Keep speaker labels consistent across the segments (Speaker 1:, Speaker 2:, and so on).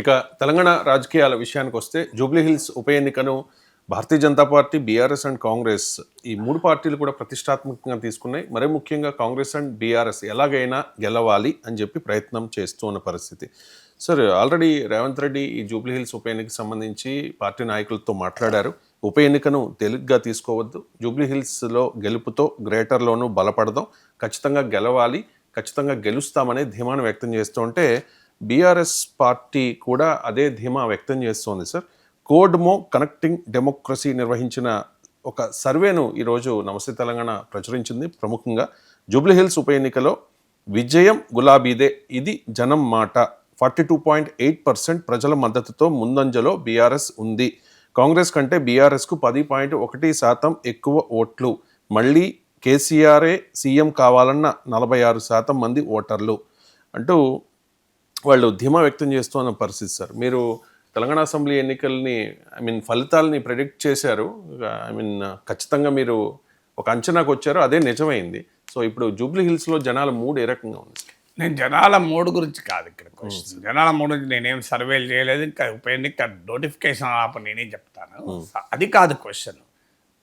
Speaker 1: ఇక తెలంగాణ రాజకీయాల విషయానికి వస్తే జూబ్లీహిల్స్ ఉప ఎన్నికను Bharatiya Janata Party BRS and Congress ఈ మూడు పార్టీలు కూడా ప్రతిష్టాత్మకంగా తీసుకున్నాయి. మరీ ముఖ్యంగా కాంగ్రెస్ అండ్ బీఆర్ఎస్ ఎలాగైనా గెలవాలి అని చెప్పి ప్రయత్నం చేస్తూ ఉన్న పరిస్థితి. సార్ ఆల్రెడీ రేవంత్ రెడ్డి ఈ జూబ్లీహిల్స్ ఉప ఎన్నికకు సంబంధించి పార్టీ నాయకులతో మాట్లాడారు. ఉప ఎన్నికను తేలిగ్గా తీసుకోవద్దు. జూబ్లీహిల్స్లో గెలుపుతో గ్రేటర్లోనూ బలపడదాం. ఖచ్చితంగా గెలవాలి ఖచ్చితంగా గెలుస్తామనే ధీమాను వ్యక్తం చేస్తుంటే బీఆర్ఎస్ పార్టీ కూడా అదే ధీమా వ్యక్తం చేస్తోంది సార్. కోడ్మో కనెక్టింగ్ డెమోక్రసీ నిర్వహించిన ఒక సర్వేను ఈరోజు నమస్తే తెలంగాణ ప్రచురించింది. ప్రముఖంగా జూబ్లీహిల్స్ ఉప ఎన్నికలో విజయం గులాబీదే ఇది జనం మాట. Forty two point eight percent ప్రజల మద్దతుతో ముందంజలో బీఆర్ఎస్ ఉంది. కాంగ్రెస్ కంటే బీఆర్ఎస్కు పది పాయింట్ ఒకటి శాతం ఎక్కువ ఓట్లు. మళ్ళీ కేసీఆరే సీఎం కావాలన్న నలభై ఆరు శాతం మంది ఓటర్లు అంటూ వాళ్ళు ధీమా వ్యక్తం చేస్తున్న పరిస్థితి సార్. మీరు తెలంగాణ అసెంబ్లీ ఎన్నికల్ని ఐ మీన్ ఫలితాలని ప్రెడిక్ట్ చేశారు. ఐ మీన్ ఖచ్చితంగా మీరు ఒక అంచనాకు వచ్చారు అదే నిజమైంది. సో ఇప్పుడు జూబ్లీ హిల్స్లో జనాల మూడు ఏ రకంగా ఉంది
Speaker 2: నేను జనాల మూడు గురించి కాదు ఇక్కడ క్వశ్చన్ జనాల మూడు గురించి నేనేం సర్వేలు చేయలేదు. ఇంకా ఉప ఎన్నిక నోటిఫికేషన్ ఆప నేనేం చెప్తాను. అది కాదు క్వశ్చన్.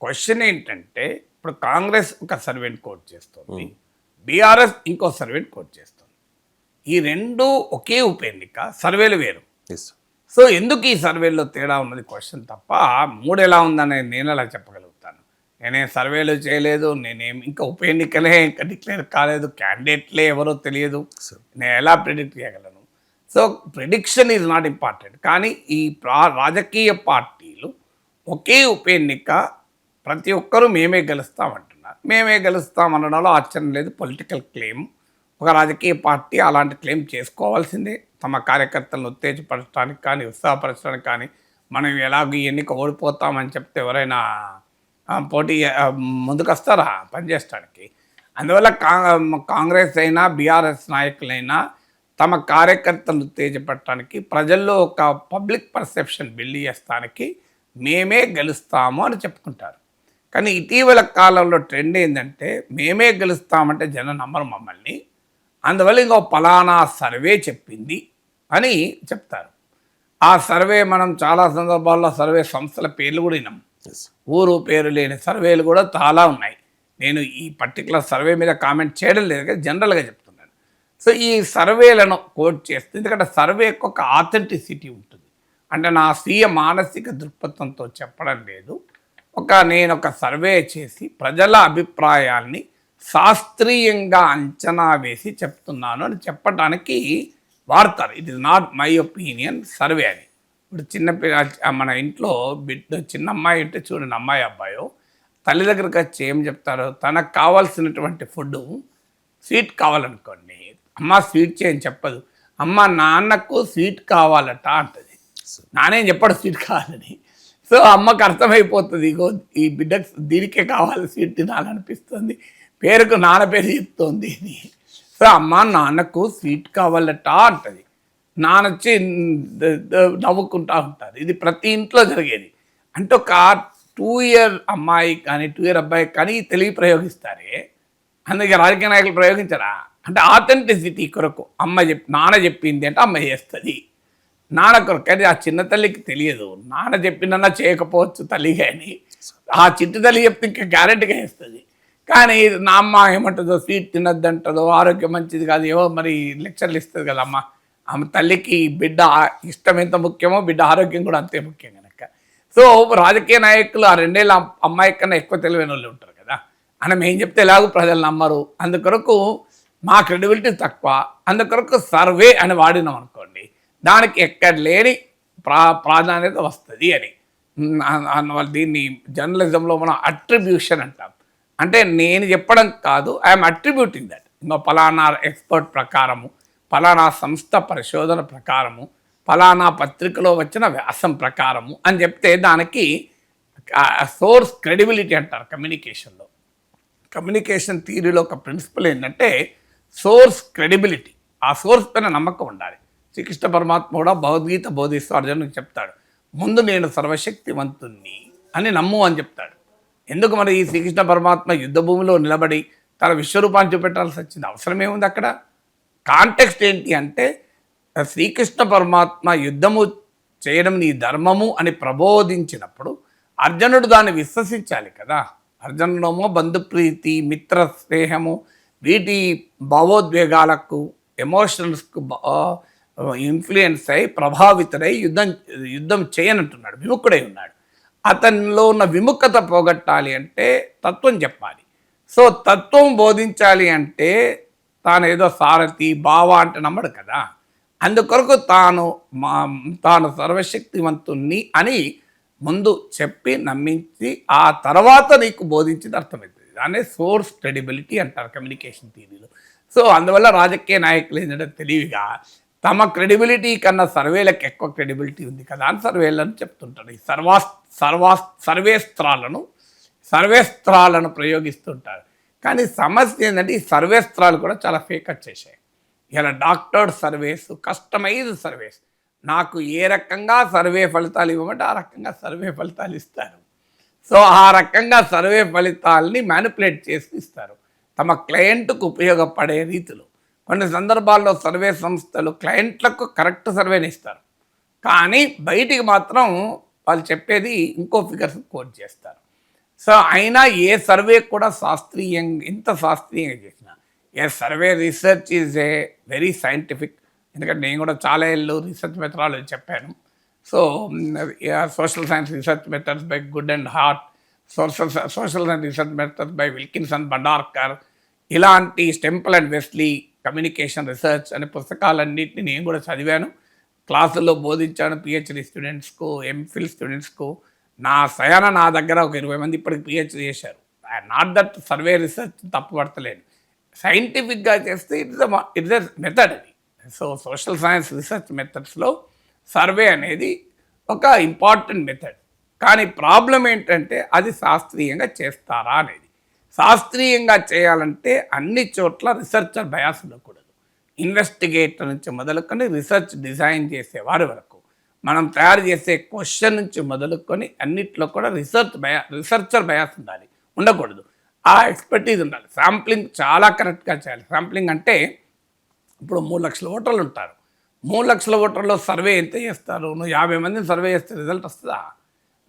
Speaker 2: క్వశ్చన్ ఏంటంటే ఇప్పుడు కాంగ్రెస్ ఒక సర్వేని కోట్ చేస్తుంది. బీఆర్ఎస్ ఇంకో సర్వేని కోట్ చేస్తుంది. ఈ రెండు ఒకే ఉప ఎన్నిక సర్వేలు వేరు. సో ఎందుకు ఈ సర్వేలో తేడా ఉన్నది క్వశ్చన్ తప్ప మూడు ఎలా ఉందని నేను ఎలా చెప్పగలుగుతాను? నేనేం సర్వేలు చేయలేదు నేనేం ఇంకా ఉప ఎన్నికలే ఇంకా డిక్లేర్ కాలేదు క్యాండిడేట్లే ఎవరో తెలియదు. నేను ఎలా ప్రిడిక్ట్ చేయగలను? So prediction is not important. కానీ ఈ రాజకీయ పార్టీలు ఒకే ఉప ఎన్నిక ప్రతి ఒక్కరూ మేమే గెలుస్తామంటున్నారు. మేమే గెలుస్తాం అనడంలో ఆశ్చర్యం లేదు పొలిటికల్ క్లెయిమ్ ఒక రాజకీయ పార్టీ అలాంటి క్లెయిమ్ చేసుకోవాల్సిందే. తమ కార్యకర్తలను ఉత్తేజపరచడానికి కానీ ఉత్సాహపరచడానికి కానీ మనం ఎలాగో ఎన్నిక ఓడిపోతామని చెప్తే ఎవరైనా పోటీ ముందుకొస్తారా ముందుకు వస్తారా పనిచేయడానికి? అందువల్ల కాంగ్రెస్ అయినా బీఆర్ఎస్ నాయకులైనా తమ కార్యకర్తలను ఉత్తేజపడటానికి ప్రజల్లో ఒక పబ్లిక్ పర్సెప్షన్ బిల్డ్ చేస్తానికి మేమే గెలుస్తాము అని చెప్పుకుంటారు. కానీ ఇటీవల కాలంలో ట్రెండ్ ఏంటంటే మేమే గెలుస్తామంటే జనం నమ్మరు మమ్మల్ని. అందువల్ల ఇంకో పలానా సర్వే చెప్పింది అని చెప్తారు. ఆ సర్వే మనం చాలా సందర్భాల్లో సర్వే సంస్థల పేర్లు కూడా విన్నాం. ఊరు పేరు లేని సర్వేలు కూడా చాలా ఉన్నాయి. నేను ఈ పర్టికులర్ సర్వే మీద కామెంట్ చేయడం లేదు కానీ జనరల్గా చెప్తున్నాను. సో ఈ సర్వేలను కోట్ చేస్తే ఎందుకంటే సర్వేకి ఒక ఆథెంటిసిటీ ఉంటుంది. అంటే నా స్వీయ మానసిక దృక్పథంతో చెప్పడం లేదు. ఒక నేను ఒక సర్వే చేసి ప్రజల అభిప్రాయాల్ని శాస్త్రీయంగా అంచనా వేసి చెప్తున్నాను అని చెప్పడానికి వాడతారు. It is not my opinion survey అని. ఇప్పుడు చిన్న పిల్ల మన ఇంట్లో బిడ్డ చిన్న అమ్మాయి ఉంటే చూడండి అమ్మాయి అబ్బాయో తల్లి దగ్గరకు వచ్చి ఏం చెప్తారో తనకు కావాల్సినటువంటి ఫుడ్ స్వీట్ కావాలనుకోండి అమ్మ స్వీట్ చేయని చెప్పదు. అమ్మ నాన్నకు స్వీట్ కావాలట అంటది. నానేం చెప్పడు స్వీట్ కావాలని. సో అమ్మకు అర్థమైపోతుంది ఇగో ఈ బిడ్డకు దీనికే కావాలి స్వీట్ తినాలనిపిస్తుంది. పేరుకు నాన్న పేరు చెప్తోంది అని సో అమ్మ నాన్నకు స్వీట్ కావాలట అంటది. నాన్న వచ్చి నవ్వుకుంటా ఉంటారు. ఇది ప్రతి ఇంట్లో జరిగేది. అంటే ఒక టూ ఇయర్ అమ్మాయి కానీ టూ ఇయర్ అబ్బాయి కానీ తెలివి ప్రయోగిస్తారే? అందుకే రాజకీయ నాయకులు ప్రయోగించరా? అంటే ఆథెంటిసిటీ కొరకు అమ్మ చెప్ నాన్న చెప్పింది అంటే అమ్మ చేస్తుంది. నాన్న కొరకు అది ఆ చిన్న తల్లికి తెలియదు. నాన్న చెప్పినన్నా చేయకపోవచ్చు తల్లి కానీ. ఆ చిట్టి తల్లి చెప్తే ఇంకా గ్యారెంటీగా వేస్తుంది కానీ నా అమ్మ ఏమంటుందో స్వీట్ తినద్దంటదో ఆరోగ్యం మంచిది కాదు ఏవో మరి లెక్చర్లు ఇస్తుంది కదమ్మ ఆమె తల్లికి బిడ్డ ఇష్టం ఎంత ముఖ్యమో బిడ్డ ఆరోగ్యం కూడా అంతే ముఖ్యం కనుక. సో రాజకీయ నాయకులు ఆ రెండేళ్ళ అమ్మాయి కన్నా ఎక్కువ తెలివైన వాళ్ళు ఉంటారు కదా. మనం ఏం చెప్తే ఎలాగో ప్రజలు నమ్మరు. అందుకొరకు మా క్రెడిబిలిటీ తక్కువ. అందుకొరకు సర్వే అని వాడినాం అనుకోండి దానికి ఎక్కడ లేని ప్రా ప్రాధాన్యత వస్తుంది అని. దీన్ని జర్నలిజంలో మనం అట్రిబ్యూషన్ అంటాం. అంటే నేను చెప్పడం కాదు ఐఎమ్ అట్రిబ్యూటింగ్ దట్ ఇంకో ఫలానా ఎక్స్పర్ట్ ప్రకారము ఫలానా సంస్థ పరిశోధన ప్రకారము ఫలానా పత్రికలో వచ్చిన వ్యాసం ప్రకారము అని చెప్తే దానికి సోర్స్ క్రెడిబిలిటీ అంటారు కమ్యూనికేషన్లో కమ్యూనికేషన్ థీరీలో ఒక ప్రిన్సిపల్ ఏంటంటే సోర్స్ క్రెడిబిలిటీ ఆ సోర్స్ పైన నమ్మకం ఉండాలి. శ్రీకృష్ణ పరమాత్మ కూడా భగవద్గీత బోధిస్తూ అర్జునుడికి చెప్తాడు. ముందు నేను సర్వశక్తివంతుణ్ణి అని నమ్ము అని చెప్తాడు. ఎందుకు మరి ఈ శ్రీకృష్ణ పరమాత్మ యుద్ధ భూమిలో నిలబడి తన విశ్వరూపాన్ని చూపెట్టాల్సి వచ్చింది? అవసరం ఏముంది అక్కడ? కాంటెక్స్ట్ ఏంటి అంటే శ్రీకృష్ణ పరమాత్మ యుద్ధము చేయడం నీ ధర్మము అని ప్రబోధించినప్పుడు అర్జునుడు దాన్ని విశ్వసించాలి కదా. అర్జునుడేమో బంధుప్రీతి మిత్ర స్నేహము వీటి భావోద్వేగాలకు ఎమోషనల్స్కు ఇన్ఫ్లుయెన్స్ అయి ప్రభావితుడై యుద్ధం యుద్ధం చేయనంటున్నాడు విముక్కుడై ఉన్నాడు. అతనిలో ఉన్న విముఖత పోగొట్టాలి అంటే తత్వం చెప్పాలి. సో తత్వం బోధించాలి అంటే తాను ఏదో సారథి బావ అంటే నమ్మడు కదా. అందుకొరకు తాను మా తాను సర్వశక్తివంతుణ్ణి అని ముందు చెప్పి నమ్మించి ఆ తర్వాత నీకు బోధించింది అర్థమవుతుంది. దాన్నే సోర్స్ క్రెడిబిలిటీ అంటారు కమ్యూనికేషన్ థీరీలో సో అందువల్ల రాజకీయ నాయకులు ఏంటంటే తెలివిగా తమ క్రెడిబిలిటీ కన్నా సర్వేలకు ఎక్కువ క్రెడిబిలిటీ ఉంది కదా అని సర్వేలను చెప్తుంటారు. ఈ సర్వా సర్వా సర్వేస్త్రాలను సర్వేస్త్రాలను ప్రయోగిస్తుంటారు. కానీ సమస్య ఏంటంటే ఈ సర్వేస్త్రాలు కూడా చాలా ఫేక్ వచ్చేసాయి ఇలా డాక్టర్డ్ సర్వేస్ కస్టమైజ్ సర్వేస్. నాకు ఏ రకంగా సర్వే ఫలితాలు ఇవ్వమంటే ఆ రకంగా సర్వే ఫలితాలు ఇస్తారు. సో ఆ రకంగా సర్వే ఫలితాలని మ్యానిపులేట్ చేసి ఇస్తారు. తమ క్లయింట్కు ఉపయోగపడే రీతిలో. కొన్ని సందర్భాల్లో సర్వే సంస్థలు క్లయింట్లకు కరెక్ట్ సర్వేని ఇస్తారు. కానీ బయటికి మాత్రం వాళ్ళు చెప్పేది ఇంకో ఫిగర్స్ కోట్ చేస్తారు. సో అయినా ఏ సర్వే కూడా శాస్త్రీయంగా ఇంత శాస్త్రీయంగా చేసిన ఏ survey research is a very scientific. ఎందుకంటే నేను కూడా చాలా ఏళ్ళు రీసెర్చ్ మెథడాలజీ చెప్పాను. So social science research methods by Goode and Hatt social social science research methods by Wilkinson Bhandarkar ఇలాంటి Stempel and Westley communication research అనే పుస్తకాలన్నింటినీ నేను కూడా చదివాను. క్లాసుల్లో బోధించాను పిహెచ్డి స్టూడెంట్స్కు ఎంఫిల్ స్టూడెంట్స్కు. నా సయాన నా దగ్గర ఒక ఇరవై మంది ఇప్పటికి పిహెచ్డి చేశారు. నాట్ దట్ సర్వే రీసెర్చ్ తప్పుపడతలేను. సైంటిఫిక్గా చేస్తే ఇట్స్ ఇట్స్ ఎ మెథడ్ అది సో సోషల్ సైన్స్ రీసెర్చ్ మెథడ్స్లో సర్వే అనేది ఒక ఇంపార్టెంట్ మెథడ్ కానీ ప్రాబ్లం ఏంటంటే అది శాస్త్రీయంగా చేస్తారా అనేది. శాస్త్రీయంగా చేయాలంటే అన్ని చోట్ల రీసెర్చర్ బయాస్ ఉండకూడదు. ఇన్వెస్టిగేటర్ నుంచి మొదలుకొని రీసెర్చ్ డిజైన్ చేసేవారి వరకు మనం తయారు చేసే క్వశ్చన్ నుంచి మొదలుకొని అన్నిట్లో కూడా రీసెర్చ్ బయా రీసెర్చర్ బయాస్ ఉండాలి. ఉండకూడదు. ఆ ఎక్స్పర్టీజ్ ఉండాలి. శాంప్లింగ్ చాలా కరెక్ట్గా చేయాలి. శాంప్లింగ్ అంటే ఇప్పుడు మూడు లక్షల ఓటర్లు ఉంటారు. మూడు లక్షల ఓటర్లో సర్వే ఎంత చేస్తారు? నువ్వు యాభై మందిని సర్వే చేస్తే రిజల్ట్ వస్తుందా?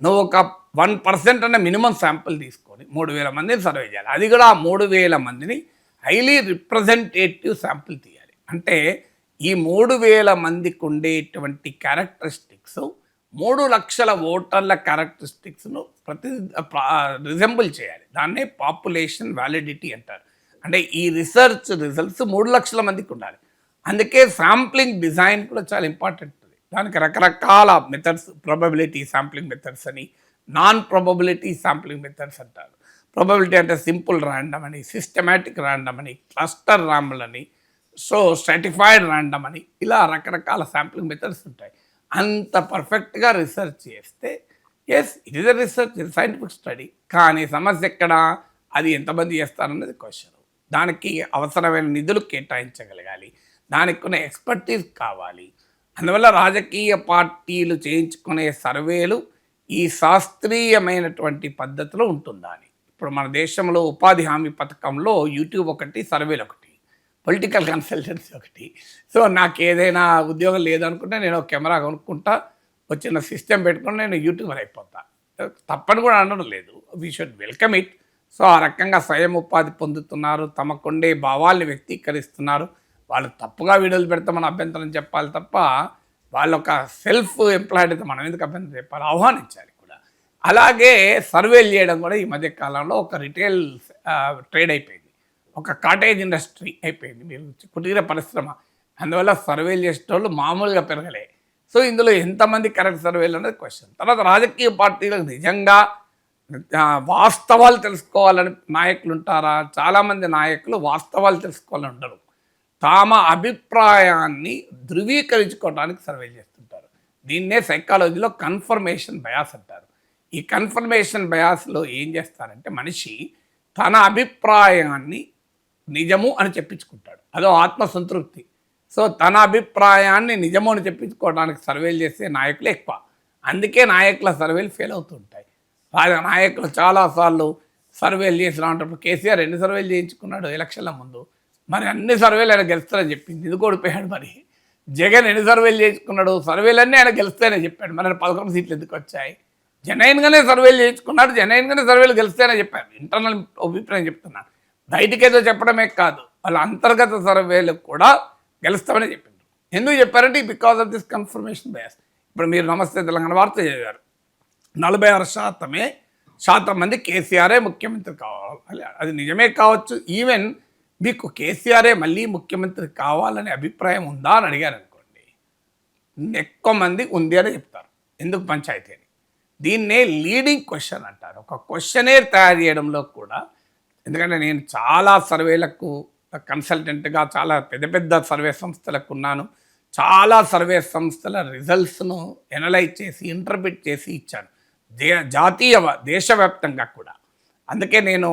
Speaker 2: నువ్వు ఒక వన్ పర్సెంట్ అనే మినిమం శాంపుల్ తీసుకొని మూడు వేల మందిని సర్వే చేయాలి. అది కూడా ఆ మూడు వేల మందిని హైలీ రిప్రజెంటేటివ్ శాంపుల్ తీయాలి. అంటే ఈ మూడు వేల మందికి ఉండేటువంటి క్యారెక్టరిస్టిక్స్ మూడు లక్షల ఓటర్ల క్యారెక్టరిస్టిక్స్ను ప్రతి రిజెంబుల్ చేయాలి. దాన్నే పాపులేషన్ వ్యాలిడిటీ అంటారు. అంటే ఈ రీసెర్చ్ రిజల్ట్స్ మూడు లక్షల మందికి ఉండాలి. అందుకే శాంప్లింగ్ డిజైన్ కూడా చాలా ఇంపార్టెంట్. దానికి రకరకాల మెథడ్స్ ప్రాబబిలిటీ శాంప్లింగ్ మెథడ్స్ అని నాన్ ప్రొబబిలిటీ శాంప్లింగ్ మెథడ్స్ అంటారు. ప్రాబబిలిటీ అంటే సింపుల్ ర్యాండమ్ అని సిస్టమేటిక్ ర్యాండమ్ అని క్లస్టర్ ర్యాంబుల్ అని సో సర్టిఫైడ్ ర్యాండమ్ అని ఇలా రకరకాల శాంప్లింగ్ మెథడ్స్ ఉంటాయి. అంత పర్ఫెక్ట్గా రీసెర్చ్ చేస్తే yes it is a research scientific study కానీ సమస్య ఎక్కడ? అది ఎంతమంది చేస్తారన్నది క్వశ్చన్ దానికి అవసరమైన నిధులు కేటాయించగలగాలి. దానికి కొన్ని ఎక్స్పర్టీస్ కావాలి. అందువల్ల రాజకీయ పార్టీలు చేయించుకునే సర్వేలు ఈ శాస్త్రీయమైనటువంటి పద్ధతిలో ఉంటుందని. ఇప్పుడు మన దేశంలో ఉపాధి హామీ పథకంలో యూట్యూబ్ ఒకటి సర్వేలు ఒకటి పొలిటికల్ కన్సల్టెన్సీ ఒకటి. సో నాకు ఏదైనా ఉద్యోగం లేదనుకుంటే నేను ఒక కెమెరా కొనుక్కుంటా వచ్చిన సిస్టమ్ పెట్టుకుని నేను యూట్యూబర్ అయిపోతా. తప్పని కూడా అనడం లేదు. We should welcome it so ఆ రకంగా స్వయం ఉపాధి పొందుతున్నారు తమకుండే భావాల్ని వ్యక్తీకరిస్తున్నారు. వాళ్ళు తప్పుగా వీడియోలు పెడితే అభ్యంతరం చెప్పాలి తప్ప వాళ్ళ ఒక సెల్ఫ్ ఎంప్లాయిడ్ అయితే మనం ఎందుకు అభ్యంతరం చెప్పాలి? ఆహ్వానించాలి కూడా. అలాగే సర్వేలు చేయడం కూడా ఈ మధ్య కాలంలో ఒక రిటైల్ ట్రేడ్ అయిపోయింది. ఒక కాటేజ్ ఇండస్ట్రీ అయిపోయింది. మీరు కుటీర పరిశ్రమ అందువల్ల సర్వేలు చేసేటోళ్ళు మామూలుగా పెరగలే. సో ఇందులో ఎంతమంది కరెక్ట్ సర్వేలు అనేది క్వశ్చన్ తర్వాత రాజకీయ పార్టీలకు నిజంగా వాస్తవాలు తెలుసుకోవాలని నాయకులు ఉంటారా? చాలామంది నాయకులు వాస్తవాలు తెలుసుకోవాలని ఉండరు. తామ అభిప్రాయాన్ని ధృవీకరించుకోవడానికి సర్వే చేస్తుంటారు. దీన్నే సైకాలజీలో కన్ఫర్మేషన్ బయాస్ అంటారు. ఈ కన్ఫర్మేషన్ బయాస్లో ఏం చేస్తారంటే మనిషి తన అభిప్రాయాన్ని నిజము అని చెప్పించుకుంటాడు. అదో ఆత్మసంతృప్తి సో తన అభిప్రాయాన్ని నిజము అని చెప్పించుకోవడానికి సర్వేలు చేసే నాయకులు ఎక్కువ. అందుకే నాయకుల సర్వేలు ఫెయిల్ అవుతుంటాయి రాజ నాయకులు చాలాసార్లు సర్వేలు చేసినప్పుడు కేసీఆర్ ఎన్ని సర్వేలు చేయించుకున్నాడు ఎలక్షన్ల ముందు మరి అన్ని సర్వేలు ఆయన గెలుస్తారని చెప్పింది. ఇది ఓడిపోయాడు మరి? జగన్ ఎన్ని సర్వేలు చేసుకున్నాడు సర్వేలన్నీ ఆయన గెలిస్తేనే చెప్పాడు. మరి పదకొండు సీట్లు ఎందుకు వచ్చాయి? జనైన్గానే సర్వేలు చేయించుకున్నాడు జనైన్గానే సర్వేలు గెలిస్తేనే చెప్పారు ఇంటర్నల్ అభిప్రాయం చెప్తున్నాను బయటికి ఏదో చెప్పడమే కాదు వాళ్ళ అంతర్గత సర్వేలు కూడా గెలుస్తామని చెప్పిండ్రు ఎందుకు చెప్పారంటే because of this confirmation bias ఇప్పుడు మీరు నమస్తే తెలంగాణ వార్త చదివారు. నలభై ఆరు శాతమే శాతం మంది కేసీఆరే ముఖ్యమంత్రి కావాలి. అది నిజమే కావచ్చు. ఈవెన్ మీకు కేసీఆరే మళ్ళీ ముఖ్యమంత్రి కావాలనే అభిప్రాయం ఉందా అని అడిగారు అనుకోండి. ఎక్కువ మంది ఉంది అని చెప్తారు. ఎందుకు పంచాయతీ అని? దీన్నే లీడింగ్ క్వశ్చన్ అంటారు. ఒక క్వశ్చనే తయారు చేయడంలో కూడా ఎందుకంటే నేను చాలా సర్వేలకు కన్సల్టెంట్గా చాలా పెద్ద పెద్ద సర్వే సంస్థలకు ఉన్నాను. చాలా సర్వే సంస్థల రిజల్ట్స్ను ఎనలైజ్ చేసి ఇంటర్ప్రిట్ చేసి ఇచ్చాను. దే జాతీయ దేశవ్యాప్తంగా కూడా. అందుకే నేను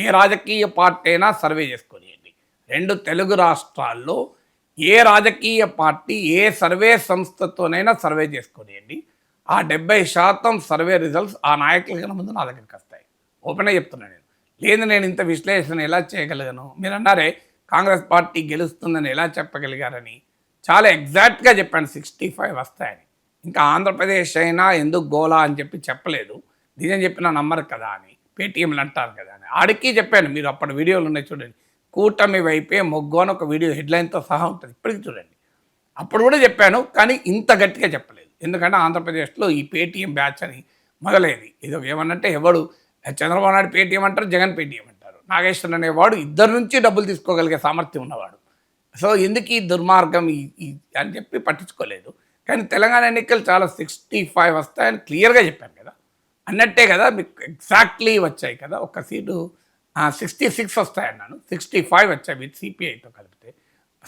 Speaker 2: ఏ రాజకీయ పార్టీ అయినా సర్వే చేసుకోనియండి రెండు తెలుగు రాష్ట్రాల్లో ఏ రాజకీయ పార్టీ ఏ సర్వే సంస్థతోనైనా సర్వే చేసుకోనియండి ఆ డెబ్బై శాతం సర్వే రిజల్ట్స్ ఆ నాయకుల ముందు నా దగ్గరికి వస్తాయి. ఓపెన్గా చెప్తున్నాను నేను. లేదు నేను ఇంత విశ్లేషణ ఎలా చేయగలిగాను మీరు అన్నారే కాంగ్రెస్ పార్టీ గెలుస్తుందని ఎలా చెప్పగలిగారని. చాలా ఎగ్జాక్ట్గా చెప్పాను సిక్స్టీ ఫైవ్ వస్తాయని. ఇంకా ఆంధ్రప్రదేశ్ అయినా ఎందుకు గోలా అని చెప్పి చెప్పలేదు. నిజం చెప్పినా నమ్మరు కదా అని. పేటీఎంలు అంటారు కదా అని. ఆడికి చెప్పాను మీరు అప్పటి వీడియోలు ఉన్నాయి చూడండి. కూటమి వైపే మొగ్గు అని ఒక వీడియో హెడ్లైన్తో సహా ఉంటుంది. ఇప్పటికి చూడండి. అప్పుడు కూడా చెప్పాను కానీ ఇంత గట్టిగా చెప్పలేదు. ఎందుకంటే ఆంధ్రప్రదేశ్లో ఈ పేటీఎం బ్యాచ్ అని మొదలైంది. ఇది ఏమన్నంటే ఎవడు చంద్రబాబు నాయుడు పేటీఎం అంటారు జగన్ పేటీఎం అంటారు. నాగేశ్వరన్ అనేవాడు ఇద్దరు నుంచి డబ్బులు తీసుకోగలిగే సామర్థ్యం ఉన్నవాడు. సో ఎందుకు ఈ దుర్మార్గం ఈ అని చెప్పి పట్టించుకోలేదు. కానీ తెలంగాణ ఎన్నికలు చాలా సిక్స్టీ ఫైవ్ వస్తాయని క్లియర్గా చెప్పాను కదా. అన్నట్టే కదా మీకు ఎగ్జాక్ట్లీ వచ్చాయి కదా. ఒక సీటు సిక్స్టీ సిక్స్ వస్తాయన్నాను. సిక్స్టీ ఫైవ్ వచ్చాయి విత్ సిపిఐతో కలిపితే.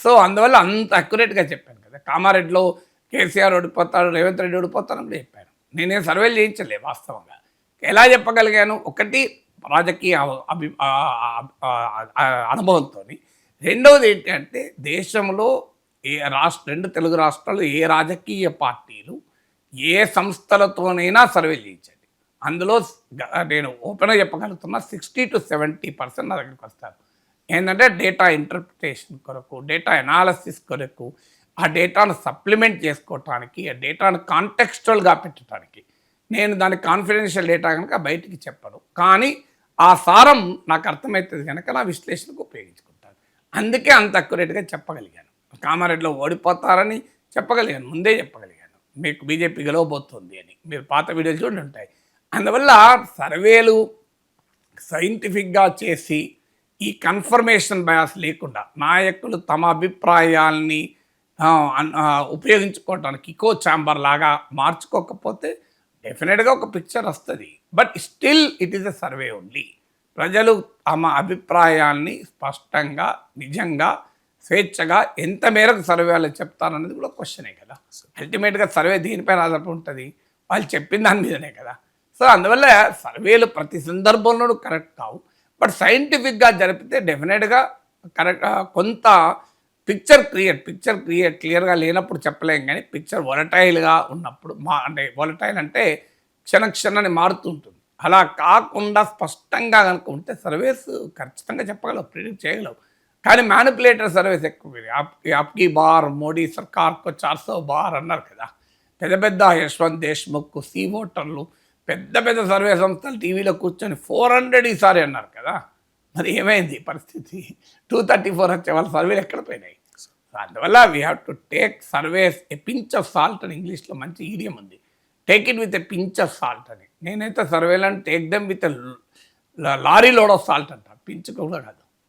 Speaker 2: సో అందువల్ల అంత అక్యురేట్గా చెప్పాను కదా. కామారెడ్డిలో కేసీఆర్ ఓడిపోతాడు రేవంత్ రెడ్డి ఓడిపోతాను కూడా చెప్పాను. నేనేం సర్వేలు చేయించలే వాస్తవంగా. ఎలా చెప్పగలిగాను? ఒకటి రాజకీయ అభి అనుభవంతో రెండవది ఏంటంటే దేశంలో ఏ రాష్ట్ర రెండు తెలుగు రాష్ట్రాలు ఏ రాజకీయ పార్టీలు ఏ సంస్థలతోనైనా సర్వేలు చేయించాయి. అందులో నేను ఓపెన్గా చెప్పగలుగుతున్నా సిక్స్టీ టు సెవెంటీ పర్సెంట్ నా దగ్గరికి వస్తారు. ఏంటంటే డేటా ఇంటర్ప్రిటేషన్ కొరకు డేటా ఎనాలసిస్ కొరకు ఆ డేటాను సప్లిమెంట్ చేసుకోవటానికి ఆ డేటాను కాంటెక్స్చువల్గా పెట్టడానికి నేను దాని కాన్ఫిడెన్షియల్ డేటా కనుక బయటికి చెప్పను. కానీ ఆ సారం నాకు అర్థమవుతుంది కనుక నా విశ్లేషణకు ఉపయోగించుకుంటాను. అందుకే అంత అక్యురేట్గా చెప్పగలిగాను. కామారెడ్డిలో ఓడిపోతారని చెప్పగలిగాను. ముందే చెప్పగలిగాను. మీకు బీజేపీ గెలవబోతుంది అని. మీరు పాత వీడియోలు చూడండి ఉంటాయి. అందువల్ల సర్వేలు సైంటిఫిక్గా చేసి ఈ కన్ఫర్మేషన్ బయాస్ లేకుండా నాయకులు తమ అభిప్రాయాల్ని ఉపయోగించుకోవటానికి ఇకో ఛాంబర్ లాగా మార్చుకోకపోతే డెఫినెట్గా ఒక పిక్చర్ వస్తుంది. But still it is a survey only ప్రజలు తమ అభిప్రాయాల్ని స్పష్టంగా నిజంగా స్వేచ్ఛగా ఎంత మేరకు సర్వేలు చెప్తారనేది కూడా క్వశ్చనే కదా. అల్టిమేట్గా సర్వే దీనిపైన ఆధారపడి ఉంటుంది? వాళ్ళు చెప్పిన దాని మీదనే కదా. సో అందువల్ల సర్వేలు ప్రతి సందర్భంలోనూ కరెక్ట్ కావు. బట్ సైంటిఫిక్గా జరిపితే డెఫినెట్గా కరెక్ట్ కొంత పిక్చర్ క్రియేట్ పిక్చర్ క్రియేట్ క్లియర్గా లేనప్పుడు చెప్పలేం కానీ పిక్చర్ వొలటైల్గా ఉన్నప్పుడు మా అంటే వొలటైల్ అంటే క్షణ క్షణాన్ని మారుతుంటుంది అలా కాకుండా స్పష్టంగా కనుక ఉంటే సర్వేస్ ఖచ్చితంగా చెప్పగలవు ప్రిడిక్ట్ చేయగలవు. కానీ మ్యానిపులేటర్ సర్వేస్ ఎక్కువ ఇది. అప్కి బార్ మోడీ సర్కార్కు చార్సో బార్ అన్నారు కదా. పెద్ద పెద్ద యశ్వంత్ దేశ్ముఖ్ సీ ఓటర్లు పెద్ద పెద్ద సర్వే సంస్థలు టీవీలో కూర్చొని ఫోర్ హండ్రెడ్ ఈసారి అన్నారు కదా. మరి ఏమైంది పరిస్థితి? టూ థర్టీ ఫోర్ వచ్చే వాళ్ళ సర్వేలు ఎక్కడ పోయినాయి? అందువల్ల we have to take surveys a pinch of salt అని ఇంగ్లీష్లో మంచి ఈడియం ఉంది. Take it with a pinch of salt అని. నేనైతే సర్వేలను take them with lorry load of salt అంట. పించ్ కూడా కాదు.